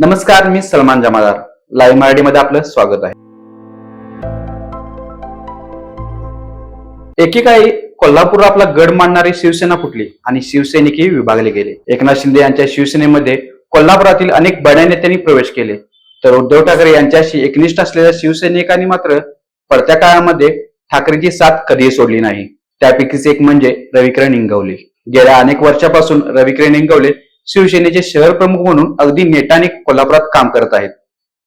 नमस्कार मी सलमान जमादार. लाईव्ह मराठीमध्ये आपलं स्वागत आहे. एकेकाळी कोल्हापूर आपला गड मांडणारी शिवसेना फुटली आणि शिवसैनिकही विभागले गेले. एकनाथ शिंदे यांच्या शिवसेनेमध्ये कोल्हापुरातील अनेक बड्या नेत्यांनी प्रवेश केले. तर उद्धव ठाकरे यांच्याशी एकनिष्ठ असलेल्या शिवसैनिकांनी मात्र पडत्या काळामध्ये ठाकरेची साथ कधीही सोडली नाही. त्यापैकीच एक म्हणजे रविकिरण इंगवले. गेल्या अनेक वर्षापासून रविकिरण इंगवले शिवसेनेचे शहर प्रमुख म्हणून अगदी नेटाने कोल्हापुरात काम करत आहेत.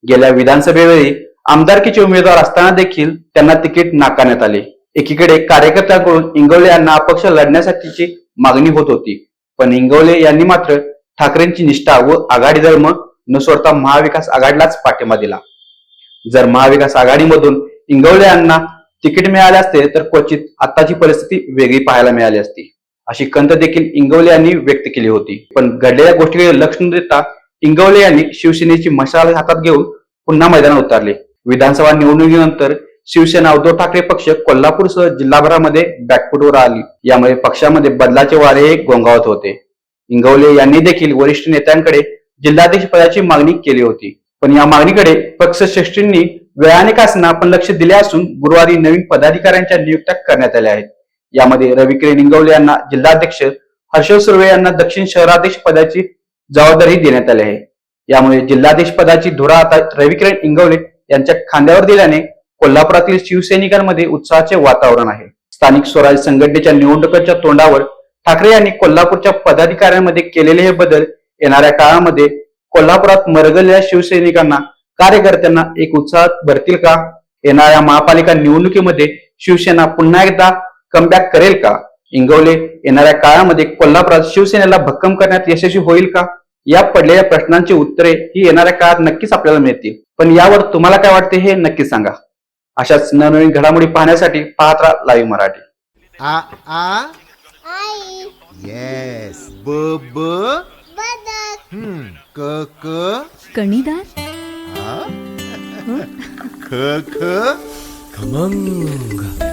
गेल्या विधानसभेवेळी आमदारकीचे उमेदवार असताना देखील त्यांना तिकीट नाकारण्यात आले. एकीकडे कार्यकर्त्यांकडून इंगवले यांना अपक्ष लढण्यासाठीची मागणी होत होती. पण इंगवले यांनी मात्र ठाकरेंची निष्ठा व आघाडी धर्म न सोडता महाविकास आघाडीलाच पाठिंबा दिला. जर महाविकास आघाडीमधून इंगवले यांना तिकीट मिळाले असते तर क्वचित आताची परिस्थिती वेगळी पाहायला मिळाली असती. अशी कंत देखील इंगवले यांनी व्यक्त केली होती. पण घडलेल्या गोष्टीकडे लक्ष न देता इंगवले यांनी शिवसेनेची मशाल हातात घेऊन पुन्हा मैदानात उतरले. विधानसभा निवडणुकीनंतर शिवसेना उद्धव ठाकरे पक्ष कोल्हापूरसह जिल्हाभरामध्ये बॅकफुटवर आली. यामुळे पक्षामध्ये बदलाचे वारे गोंगावत होते. इंगवले यांनी देखील वरिष्ठ नेत्यांकडे जिल्हाध्यक्ष पदाची मागणी केली होती. पण या मागणीकडे पक्षश्रेष्ठींनी वेळाने कासना पण लक्ष दिले असून गुरुवारी नवीन पदाधिकाऱ्यांच्या नियुक्त्या करण्यात आल्या आहेत. यामध्ये रविकिरण निंगवले यांना जिल्हाध्यक्ष हर्षल सुर्वे यांना दक्षिण शहराध्यक्ष पदाची जबाबदारी देण्यात आली आहे. यामुळे जिल्हाध्यक्ष पदाची धुरा आता रविकिरण इंगवले यांच्या खांद्यावर दिल्याने कोल्हापुरातील शिवसैनिकांमध्ये उत्साहाचे वातावरण आहे. स्थानिक स्वराज्य संघटनेच्या निवडणुकीच्या तोंडावर ठाकरे यांनी कोल्हापूरच्या पदाधिकाऱ्यांमध्ये केलेले हे बदल येणाऱ्या काळामध्ये कोल्हापुरात मरगलेल्या शिवसैनिकांना कार्यकर्त्यांना एक उत्साहात भरतील का? येणाऱ्या महापालिका निवडणुकीमध्ये शिवसेना पुन्हा एकदा कमबॅक करेल का? इंगवले येणाऱ्या काळामध्ये कोल्हापुरात शिवसेनेला भक्कम करण्यात यशस्वी होईल का? या पडलेल्या प्रश्नांची उत्तरे ही येणाऱ्या काळात नक्कीच आपल्याला मिळतील. पण यावर तुम्हाला काय वाटते हे नक्की सांगा. अशाच नवनवीन घडामोडी पाहण्यासाठी पाहत राहा लाईव्ह मराठी. आ आ? आई. येस ब ब? बदक. हम्म. क क? कणीदार आ? ख ख? खमंग.